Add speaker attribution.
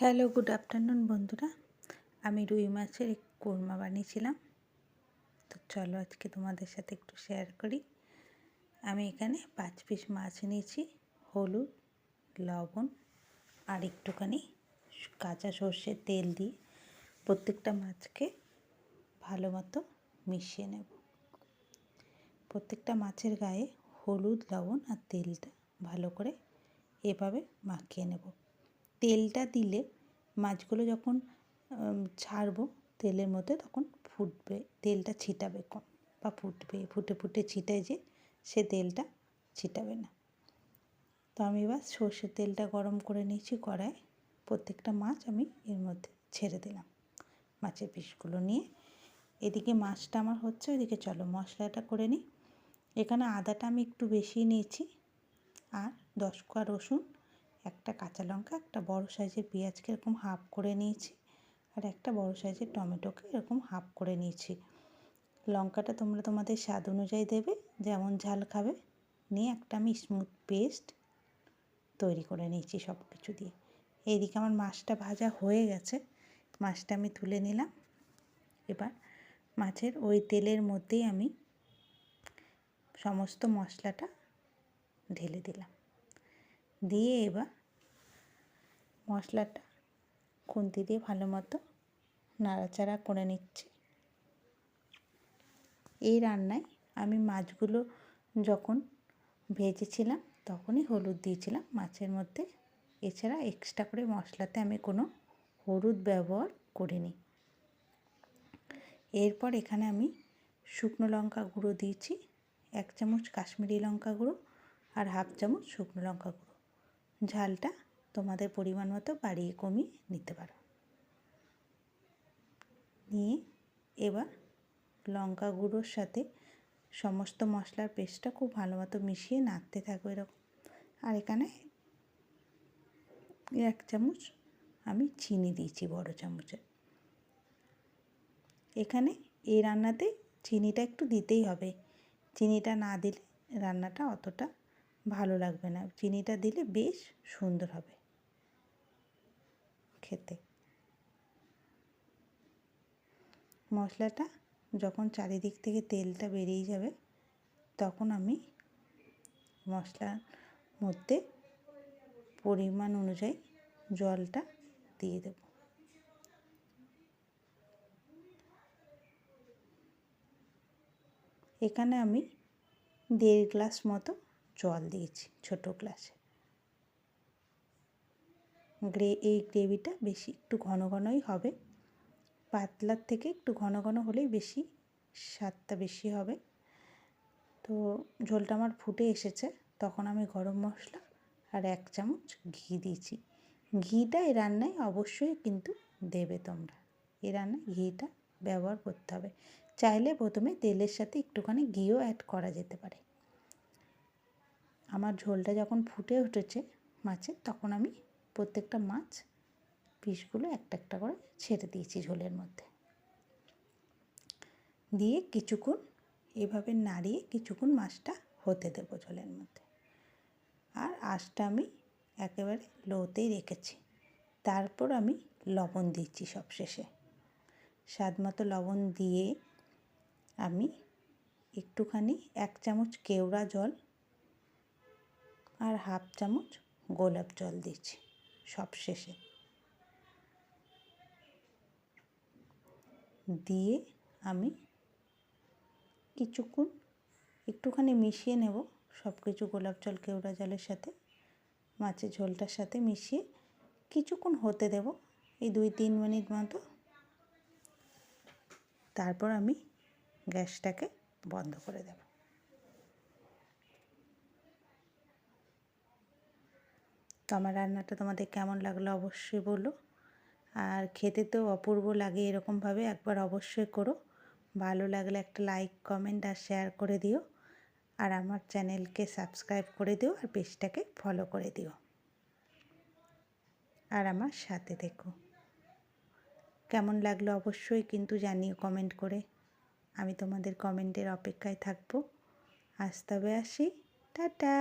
Speaker 1: Hello, good afternoon বন্ধুরা। আমি রুই মাছের কোরমা বানিয়েছিলাম। তো চলো আজকে তোমাদের সাথে একটু শেয়ার করি। আমি এখানে পাঁচ পিস মাছ নিয়েছি, হলুদ, লবণ আর একটুখানি কাঁচা সর্ষের তেল দিয়ে প্রত্যেকটা মাছকে ভালো মতো মিশিয়ে নেব। প্রত্যেকটা মাছের গায়ে হলুদ, লবণ আর তেলটা ভালো করে এভাবে মাখিয়ে নেব। তেলটা দিলে মাছগুলো যখন ছাড়বো তেলের মধ্যে তখন ফুটবে, তেলটা ছিটাবে কম বা ফুটবে, ফুটে ফুটে ছিটায় যে সে তেলটা ছিটাবে না। তো আমি এবার সর্ষের তেলটা গরম করে নিয়েছি কড়ায় প্রত্যেকটা মাছ আমি এর মধ্যে ছেড়ে দিলাম মাছের পিসগুলো নিয়ে। এদিকে মাছটা আমার হচ্ছে ওইদিকে চলো মশলাটা করে নিই। এখানে আদাটা আমি একটু বেশি নিয়েছি, আর দশ কোয়া রসুন একটা কাঁচা লঙ্কা, একটা বড় সাইজের পেঁয়াজকে এরকম হাফ করে নিয়েছি আর একটা বড় সাইজের টমেটোকে এরকম হাফ করে নিয়েছি। লঙ্কাটা তোমরা তোমাদের স্বাদ অনুযায়ী দেবে, যেমন ঝাল খাবে। নিয়ে একটা আমি স্মুথ পেস্ট তৈরি করে নিয়েছি সব কিছু দিয়ে। এইদিকে আমার মাছটা ভাজা হয়ে গেছে, মাছটা আমি তুলে নিলাম। এবার মাছের ওই তেলের মধ্যেই আমি সমস্ত মশলাটা ঢেলে দিলাম। দিয়ে এবার মশলাটা খুন্তি দিয়ে ভালো মতো নাড়াচাড়া করে নিচ্ছি। এই রান্নায় আমি মাছগুলো যখন ভেজেছিলাম তখনই হলুদ দিয়েছিলাম। মাছের মধ্যে এছাড়া এক্সট্রা করে মশলাতে আমি কোনো হলুদ ব্যবহার করিনি। এরপর এখানে আমি শুকনো লঙ্কা গুঁড়ো দিয়েছি, এক চামচ কাশ্মীরি লঙ্কা গুঁড়ো আর হাফ চামচ শুকনো লঙ্কা গুঁড়ো। ঝালটা তোমাদের পরিমাণ মতো বাড়িয়ে কমিয়ে নিতে পারো। নিয়ে এবার লঙ্কা গুঁড়োর সাথে সমস্ত মশলার পেস্টটা খুব ভালো মতো মিশিয়ে নাড়তে থাকব এরকম। আর এখানে এক চামচ আমি চিনি দিয়েছি বড় চামচে। এখানে এই রান্নাতে চিনিটা একটু দিতেই হবে। চিনিটা না দিলে রান্নাটা অতটা ভালো লাগবে না। চিনিটা দিলে বেশ সুন্দর হবে। খেতে। মশলাটা যখন চারিদিক থেকে তেলটা বেরিয়ে যাবে, তখন আমি মশলার মধ্যে পরিমাণ অনুযায়ী জলটা দিয়ে দেব। এখানে আমি দেড় গ্লাস মতো জল দিয়েছি ছোটো গ্লাসে। গ্রে, এই গ্রেভিটা বেশি একটু ঘন ঘনই হবে। পাতলার থেকে একটু ঘন ঘন হলেই বেশি স্বাদটা বেশি হবে। তো ঝোলটা আমার ফুটে এসেছে, তখন আমি গরম মশলা আর এক চামচ ঘি দিয়েছি। ঘিটা এই রান্নায় অবশ্যই কিন্তু দেবে তোমরা। এই রান্নায় ঘিটা ব্যবহার করতে হবে। চাইলে প্রথমে তেলের সাথে একটুখানি ঘিও অ্যাড করা যেতে পারে। আমার ঝোলটা যখন ফুটে উঠেছে মাছে, তখন আমি প্রত্যেকটা মাছ পিসগুলো একটা একটা করে ছেড়ে দিয়েছি ঝোলের মধ্যে। দিয়ে কিছুক্ষণ এভাবে নাড়িয়ে কিছুক্ষণ মাছটা হতে দেবো ঝোলের মধ্যে। আর আঁশটা আমি একেবারে লোতেই রেখেছি। তারপর আমি লবণ দিচ্ছি সবশেষে। স্বাদ মতো লবণ দিয়ে আমি একটুখানি এক চামচ কেওড়া জল আর হাফ চামচ গোলাপ জল দিচ্ছি সব শেষে। দিয়ে আমি কিছুক্ষণ একটুখানি মিশিয়ে নেব। সব কিছু গোলাপ জল কেওড়া জলের সাথে, মাছের ঝোলটার সাথে মিশিয়ে কিছুক্ষণ হতে দেব, এই দুই তিন মিনিট মতো। তারপর আমি গ্যাসটাকে বন্ধ করে দেব। তো আমার রান্নাটা তোমাদের কেমন লাগল অবশ্যই বলো। আর খেতে তো অপূর্ব লাগে এরকমভাবে একবার অবশ্যই করো। ভালো লাগলে একটা লাইক কমেন্ট আর শেয়ার করে দিও। আর আমার চ্যানেলকে সাবস্ক্রাইব করে দিও আর পেজটাকে ফলো করে দিও। আর আমার সাথে দেখো কেমন লাগল অবশ্যই কিন্তু জানিও কমেন্ট করে। আমি তোমাদের কমেন্টের অপেক্ষায় থাকব। আজ তবে আসি। টাটা!